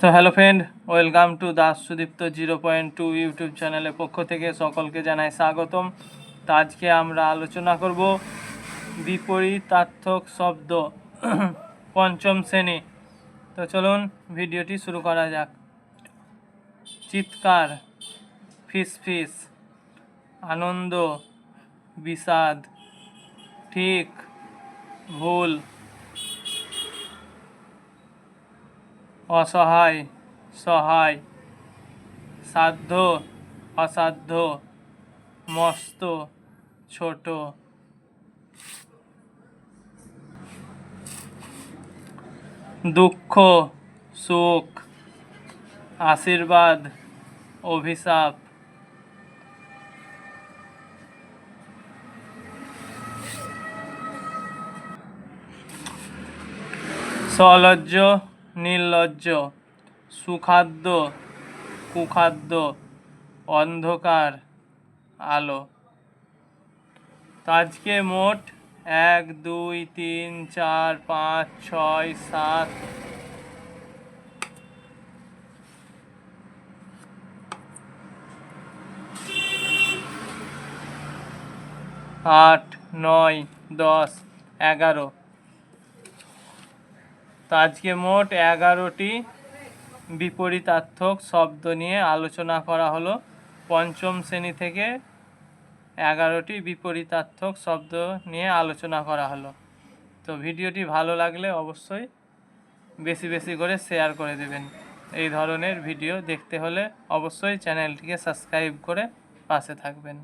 তো hello friend welcome to Das Sudipta zero point two YouTube চ্যানেলের পক্ষ থেকে সকলকে জানাই স্বাগতম। তো আজকে আমরা আলোচনা করব বিপরীতার্থক শব্দ পঞ্চম শ্রেণি। তো চলুন ভিডিওটি শুরু করা যাক। চিৎকার ফিস ফিস আনন্দ, বিষাদ, ঠিক, ভুল অসহায় সহায় সাধ্য অসাধ্য মস্ত ছোট। দুঃখ সুখ আশীর্বাদ অভিশাপ। সলজ্জ নির্লজ্জ, সুখাদ্য, কুখাদ্য, অন্ধকার, আলো। আজকে মোট এক, দুই, তিন, চার, পাঁচ, ছয়, সাত। আট, নয়, দশ, এগারো। তো আজকে মোট এগারোটি বিপরীতার্থক শব্দ নিয়ে আলোচনা করা হলো। পঞ্চম শ্রেণি থেকে এগারোটি বিপরীতার্থক শব্দ নিয়ে আলোচনা করা হলো। তো ভিডিওটি ভালো লাগলে অবশ্যই বেশি বেশি করে শেয়ার করে দেবেন। এই ধরনের ভিডিও দেখতে হলে অবশ্যই চ্যানেলটিকে সাবস্ক্রাইব করে পাশে থাকবেন।